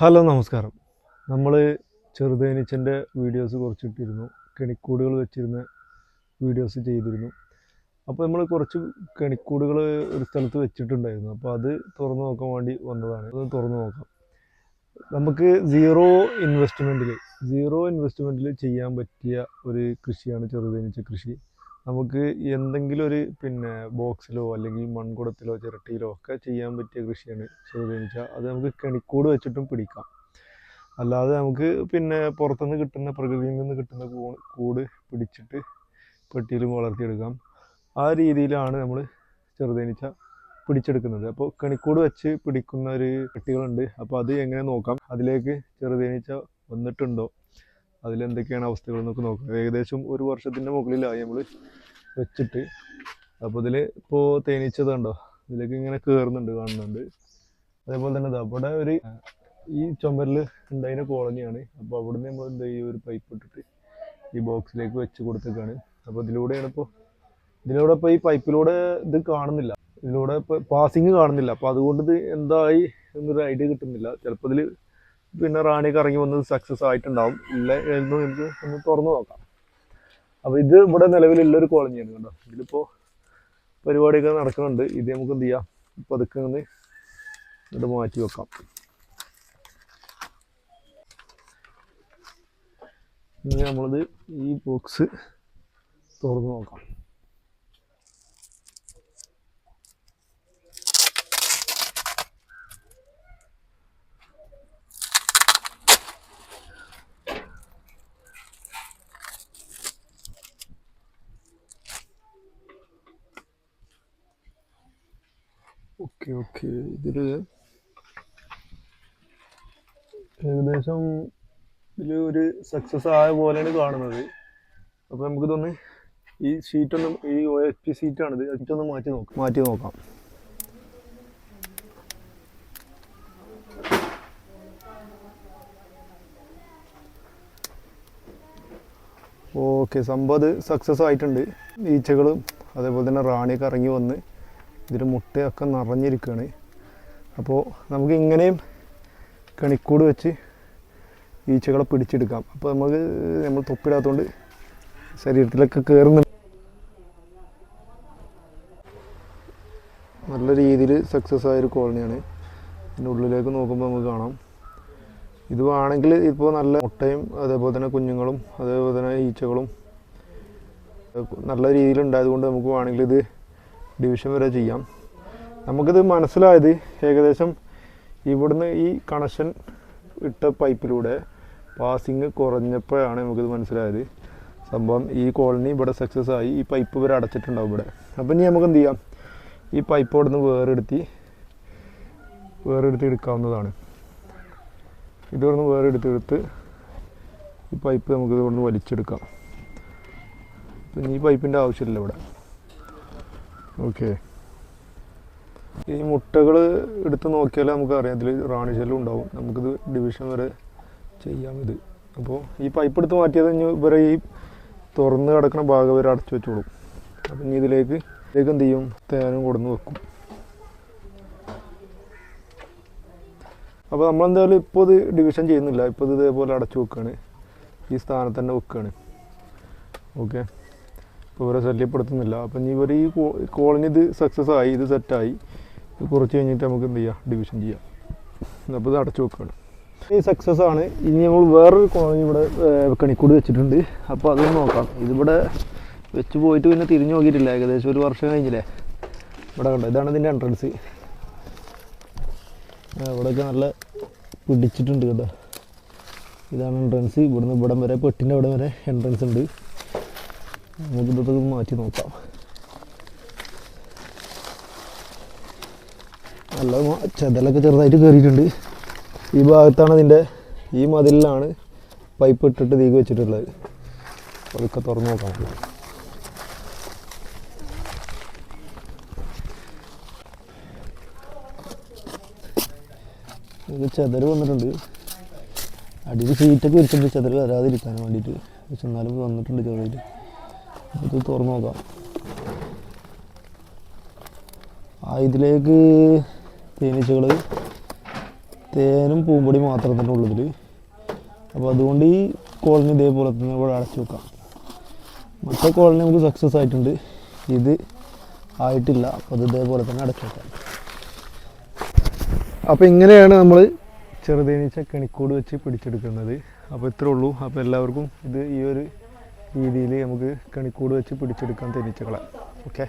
Hello നമസ്കാരം. നമ്മൾ ചെറുതേനീച്ചന്റെ videos കുറച്ചിട്ടിരുന്നു. കെണിക്കൂടുകൾ വെച്ചിരുന്ന വീഡിയോസ് ചെയ്തിരുന്നു. അപ്പോൾ നമ്മൾ കുറച്ച് കെണിക്കൂടുകൾ ഒരു സ്ഥലത്ത് വെച്ചിട്ടുണ്ടായിരുന്നു. അപ്പോൾ അത് തുറന്നു നോക്കാൻ വേണ്ടി വന്നതാണ്. അത് തുറന്നു നോക്കാം. നമുക്ക് സീറോ ഇൻവെസ്റ്റ്മെന്റിൽ സീറോ ഇൻവെസ്റ്റ്മെന്റിൽ ചെയ്യാൻ പറ്റിയ ഒരു കൃഷിയാണ് ചെറുതേനീച്ച കൃഷി. നമുക്ക് എന്തെങ്കിലും ഒരു പിന്നെ ബോക്സിലോ അല്ലെങ്കിൽ മൺകുടത്തിലോ ചിരട്ടിയിലോ ഒക്കെ ചെയ്യാൻ പറ്റിയ കൃഷിയാണ് ചെറുതേനീച്ച അത് നമുക്ക് കെണിക്കൂട് വെച്ചിട്ടും പിടിക്കാം. അല്ലാതെ നമുക്ക് പിന്നെ പുറത്തുനിന്ന് കിട്ടുന്ന പ്രകൃതിയിൽ നിന്ന് കിട്ടുന്ന കൂട് പിടിച്ചിട്ട് പെട്ടിയിലും വളർത്തിയെടുക്കാം. ആ രീതിയിലാണ് നമ്മൾ ചെറുതേനീച്ച പിടിച്ചെടുക്കുന്നത്. അപ്പോൾ കണിക്കൂട് വെച്ച് പിടിക്കുന്ന ഒരു പെട്ടികളുണ്ട്. അപ്പോൾ അത് എങ്ങനെ നോക്കാം? അതിലേക്ക് ചെറുതേനീച്ച വന്നിട്ടുണ്ടോ? അതിലെന്തൊക്കെയാണ് അവസ്ഥകൾ എന്നൊക്കെ നോക്കുക ഏകദേശം ഒരു വർഷത്തിന്റെ മുകളിലായി നമ്മൾ വെച്ചിട്ട്. അപ്പോൾ ഇതിൽ ഇപ്പോൾ തേനീച്ചത് കണ്ടോ? ഇതിലേക്ക് ഇങ്ങനെ കയറുന്നുണ്ട് കാണുന്നുണ്ട്. അതേപോലെ തന്നെ അവിടെ ഒരു ഈ ചുമരിൽ ഉണ്ടായിരുന്ന കോളനിയാണ്. അപ്പോൾ അവിടുന്ന് നമ്മൾ എന്താ ചെയ്യും? ഒരു പൈപ്പ് ഇട്ടിട്ട് ഈ ബോക്സിലേക്ക് വെച്ച് കൊടുത്തേക്കാണ്. അപ്പോൾ ഇതിലൂടെയാണ് ഇപ്പോൾ ഇതിലൂടെ ഇപ്പോൾ ഈ പൈപ്പിലൂടെ ഇത് കാണുന്നില്ല. ഇതിലൂടെ ഇപ്പോൾ പാസിങ് കാണുന്നില്ല. അപ്പോൾ അതുകൊണ്ട് ഇത് എന്തായി എന്നൊരു ഐഡിയ കിട്ടുന്നില്ല. ചിലപ്പോൾ ഇതിൽ പിന്നെ റാണി കറങ്ങി വന്നത് സക്സസ് ആയിട്ടുണ്ടാവും. ഇല്ല എന്ന് നമുക്ക് ഒന്ന് തുറന്നു നോക്കാം. അപ്പോൾ ഇത് ഇവിടെ നിലവിലുള്ള ഒരു കോളനിയാണ് കേട്ടോ. ഇതിലിപ്പോൾ പരിപാടിയൊക്കെ നടക്കുന്നുണ്ട്. ഇത് നമുക്ക് എന്ത് ചെയ്യാം? ഇപ്പോൾ അതൊക്കെ ഒന്ന് ഇത് മാറ്റി വെക്കാം. ഇനി നമ്മളത് ഈ ബോക്സ് തുറന്നു നോക്കാം. Okay okay. ഇതിൽ ഏകദേശം ഇതിൽ ഒരു സക്സസ് ആയ പോലെയാണ് കാണുന്നത്. അപ്പോൾ നമുക്കിതൊന്ന് ഈ ഷീറ്റ് ഒന്ന് ഈ ഒ എച്ച് പി ഷീറ്റാണിത് ഒന്ന് മാറ്റി നോക്കാം മാറ്റി നോക്കാം. ഓക്കെ സംഭവം അത് സക്സസ് ആയിട്ടുണ്ട്. ഈച്ചകളും അതേപോലെ തന്നെ റാണിയൊക്കെ ഇറങ്ങി വന്ന് ഇതിൽ മുട്ടയൊക്കെ നിറഞ്ഞിരിക്കുകയാണ്. അപ്പോൾ നമുക്ക് ഇങ്ങനെയും കണിക്കൂട് വെച്ച് ഈച്ചകളെ പിടിച്ചെടുക്കാം. അപ്പോൾ നമുക്ക് നമ്മൾ തൊപ്പിടാത്തതുകൊണ്ട് ശരീരത്തിലൊക്കെ കയറുന്നു നല്ല രീതിയിൽ സക്സസ് ആയൊരു കോളനിയാണ് ഇതിന്റെ ഉള്ളിലേക്ക് നോക്കുമ്പോൾ നമുക്ക് കാണാം. ഇത് വേണമെങ്കിൽ ഇപ്പോൾ നല്ല മുട്ടയും അതേപോലെ തന്നെ കുഞ്ഞുങ്ങളും അതേപോലെ തന്നെ ഈച്ചകളും നല്ല രീതിയിൽ ഉണ്ടായതുകൊണ്ട് നമുക്ക് വേണമെങ്കിൽ ഇത് ഡിവിഷൻ വരെ ചെയ്യാം. നമുക്കിത് മനസ്സിലായത് ഏകദേശം ഇവിടുന്ന് ഈ കണക്ഷൻ ഇട്ട പൈപ്പിലൂടെ പാസിങ് കുറഞ്ഞപ്പോഴാണ് നമുക്കിത് മനസ്സിലായത്. സംഭവം ഈ കോളനി ഇവിടെ സക്സസ് ആയി ഈ പൈപ്പ് ഇവർ അടച്ചിട്ടുണ്ടാവും ഇവിടെ. അപ്പം ഇനി നമുക്ക് എന്ത് ചെയ്യാം? ഈ പൈപ്പ് അവിടെ നിന്ന് വേറെടുത്തി വേറെടുത്ത് എടുക്കാവുന്നതാണ്. ഇതിവിടെ നിന്ന് വേറെ എടുത്ത് ഈ പൈപ്പ് നമുക്ക് നിന്ന് വലിച്ചെടുക്കാം. പിന്നെ ഈ പൈപ്പിന്റെ ആവശ്യമില്ല ഇവിടെ. ഓക്കെ. ഈ മുട്ടകൾ എടുത്ത് നോക്കിയാൽ നമുക്കറിയാം. ഇതിൽ റാണി ശല്യം ഉണ്ടാവും. നമുക്കിത് ഡിവിഷൻ വരെ ചെയ്യാം ഇത്. അപ്പോൾ ഈ പൈപ്പ് എടുത്ത് മാറ്റിയത് കഴിഞ്ഞ് ഇവരെ ഈ തുറന്ന് കിടക്കുന്ന ഭാഗം വരെ അടച്ചു വെച്ചോളും. അപ്പം ഇനി ഇതിലേക്ക് ഇതിലേക്ക് എന്ത് ചെയ്യും? തേനും കൊടുന്ന് വെക്കും. അപ്പോൾ നമ്മളെന്തായാലും ഇപ്പോൾ ഇത് ഡിവിഷൻ ചെയ്യുന്നില്ല. ഇപ്പോൾ ഇത് ഇതേപോലെ അടച്ചു വെക്കുകയാണ് ഈ സ്ഥാനത്ത് തന്നെ വെക്കുകയാണ് ഓക്കെ. ഇപ്പോൾ ഇവരെ ശല്യപ്പെടുത്തുന്നില്ല. അപ്പം ഇവർ ഈ കോളനി ഇത് സക്സസ് ആയി ഇത് സെറ്റായി കുറച്ച് കഴിഞ്ഞിട്ട് നമുക്ക് എന്ത് ചെയ്യാം? ഡിവിഷൻ ചെയ്യാം. അപ്പോൾ ഇത് അടച്ചു വെക്കുകയാണ് ഈ സക്സസ് ആണ്. ഇനി നമ്മൾ വേറൊരു കോളനി ഇവിടെ കണിക്കൂട് വെച്ചിട്ടുണ്ട്. അപ്പോൾ അതൊന്ന് നോക്കാം. ഇതിവിടെ വെച്ച് പോയിട്ട് പിന്നെ തിരിഞ്ഞു നോക്കിയിട്ടില്ല. ഏകദേശം ഒരു വർഷം കഴിഞ്ഞില്ലേ? ഇവിടെ കണ്ടോ? ഇതാണ് ഇതിന്റെ എൻട്രൻസ് ഇവിടെയൊക്കെ നല്ല പിടിച്ചിട്ടുണ്ട് കേട്ടോ. ഇതാണ് എൻട്രൻസ് ഇവിടുന്ന് ഇവിടം വരെ പെട്ടിന്റെ അവിടെ വരെ എൻട്രൻസ് ഉണ്ട്. നമുക്ക് ഇതൊക്കെ മാറ്റി നോക്കാം. നല്ല ചെതലൊക്കെ ചെറുതായിട്ട് കയറിയിട്ടുണ്ട് ഈ ഭാഗത്താണ് ഇതിന്റെ ഈ മതിലിലാണ് പൈപ്പ് ഇട്ടിട്ട് തീക്ക് വെച്ചിട്ടുള്ളത്. അതൊക്കെ തുറന്ന് നോക്കാം. ഇത് വന്നിട്ടുണ്ട്. അടിയിൽ ഷീറ്റൊക്കെ വെച്ചിട്ടുണ്ട് ചെതൽ വരാതിരിക്കാൻ വേണ്ടിയിട്ട്. പക്ഷെ എന്നാലും വന്നിട്ടുണ്ട് ചെറുതായിട്ട്. ഇത് തുറന്നു നോക്കാം. ആ ഇതിലേക്ക് തേനീച്ചകൾ തേനും പൂമ്പൊടി മാത്രം തന്നെ ഉള്ളതിൽ അപ്പോൾ അതുകൊണ്ട് ഈ കോളനി ഇതേപോലെ തന്നെ ഇവിടെ അടച്ചു വെക്കാം. മറ്റേ കോളനി നമുക്ക് സക്സസ് ആയിട്ടുണ്ട്. ഇത് ആയിട്ടില്ല. അപ്പോൾ അത് ഇതേപോലെ തന്നെ അടച്ചു വെക്കാം. അപ്പോൾ ഇങ്ങനെയാണ് നമ്മൾ ചെറുതേനീച്ച കെണിക്കോട് വെച്ച് പിടിച്ചെടുക്കുന്നത്. അപ്പോൾ ഇത്രേ ഉള്ളൂ. അപ്പോൾ എല്ലാവർക്കും ഇത് ഈ ഒരു രീതിയിൽ നമുക്ക് കണിക്കൂട് വെച്ച് പിടിച്ചെടുക്കാൻ തേനീച്ചകളെ. ഓക്കെ